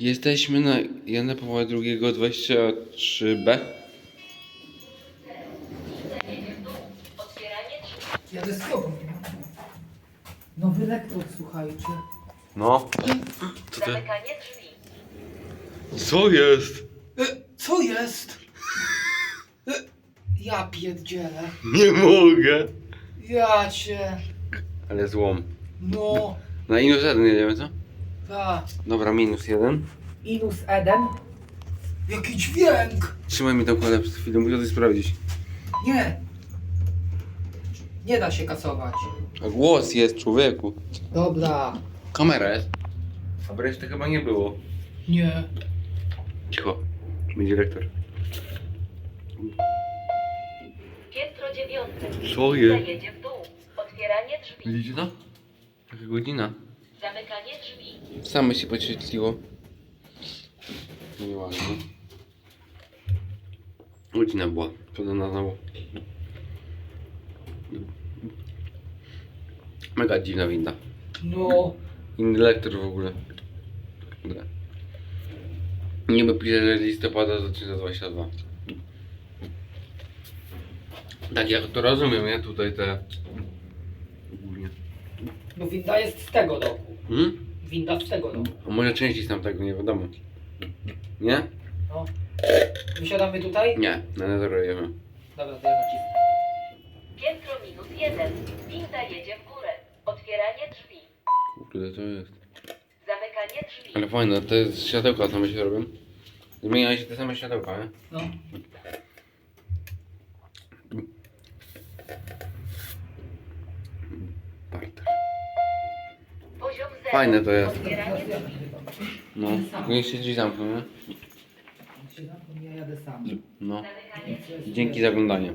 Jesteśmy na Jana Pawła II 23B. Jadę z tobą. Nowy lektor, słuchajcie. No. Co to? Zamykanie drzwi. Co jest? E, co jest? E, ja pierdzielę. Nie mogę. Ja cię. Ale złom. No, Na minus jeden jedziemy, co? Dobra, minus jeden. Inus Eden. Jaki dźwięk. Trzymaj mi tą kładę przed chwilą, muszę coś sprawdzić. Nie. Nie da się kasować. A głos jest, człowieku. Dobra. Kamera jest. A reszty chyba nie było. Nie. Cicho. Będzie dyrektor. Piętro dziewiąte. Co jest? Zajedzie w dół. Otwieranie drzwi. Widzicie to? Taka godzina. Zamykanie drzwi. Same się podświetliło. No nieładnie. Godzina była. Podana znowu. Mega dziwna winda. No. Inny lektor w ogóle. Dobra. Niby pisze, że listopada 2022. Tak jak to rozumiem, nie? Tutaj te... Ogólnie. No winda jest z tego roku. Hmm? Winda z tego roku. A może części z tamtego, nie wiadomo. Nie? No. Wysiadamy tutaj? Nie, na nezerujemy. Dobra, to ja nacisnę. Piętro minus jeden. Winda jedzie w górę. Otwieranie drzwi. Kurde, to jest. Zamykanie drzwi. Ale fajne, te światełka same się robią. Zmieniają się te same światełka, nie? No. Fajne to jest. No, niech się drzwi zamkną, nie? Ja jadę sam. No. Dzięki za oglądanie.